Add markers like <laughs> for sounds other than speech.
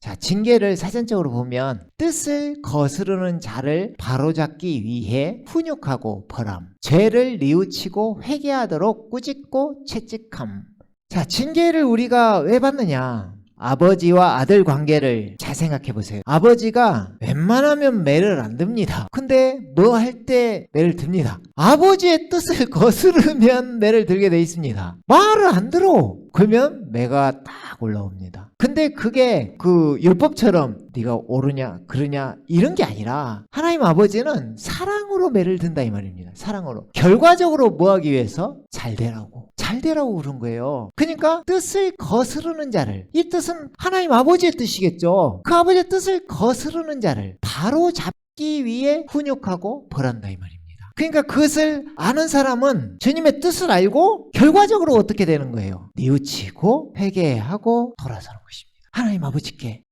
자, 징계를 사전적으로 보면 뜻을 거스르는 자를 바로잡기 위해 훈육하고 벌함, 죄를 뉘우치고 회개하도록 꾸짖고 채찍함. 자, 징계를 우리가 왜 받느냐? 아버지와 아들 관계를 잘 생각해 보세요. 아버지가 웬만하면 매를 안 듭니다. 근데 뭐 할 때 매를 듭니다. 아버지의 뜻을 <laughs> 거스르면 매를 들게 돼 있습니다. 말을 안 들어. 그러면 매가 딱 올라옵니다. 근데 그게 그 율법처럼 네가 옳으냐 그러냐 이런 게 아니라 하나님 아버지는 사랑으로 매를 든다 이 말입니다. 사랑으로. 결과적으로 뭐 하기 위해서 잘 되라고. 잘 되라고 그런 거예요. 그러니까 뜻을 거스르는 자를 이 뜻은 하나님 아버지의 뜻이겠죠. 그 아버지의 뜻을 거스르는 자를 바로 잡기 위해 훈육하고 벌한다 이 말입니다. 그러니까 그것을 아는 사람은 주님의 뜻을 알고 결과적으로 어떻게 되는 거예요? 뉘우치고 회개하고 돌아서는 것입니다. 하나님 아버지께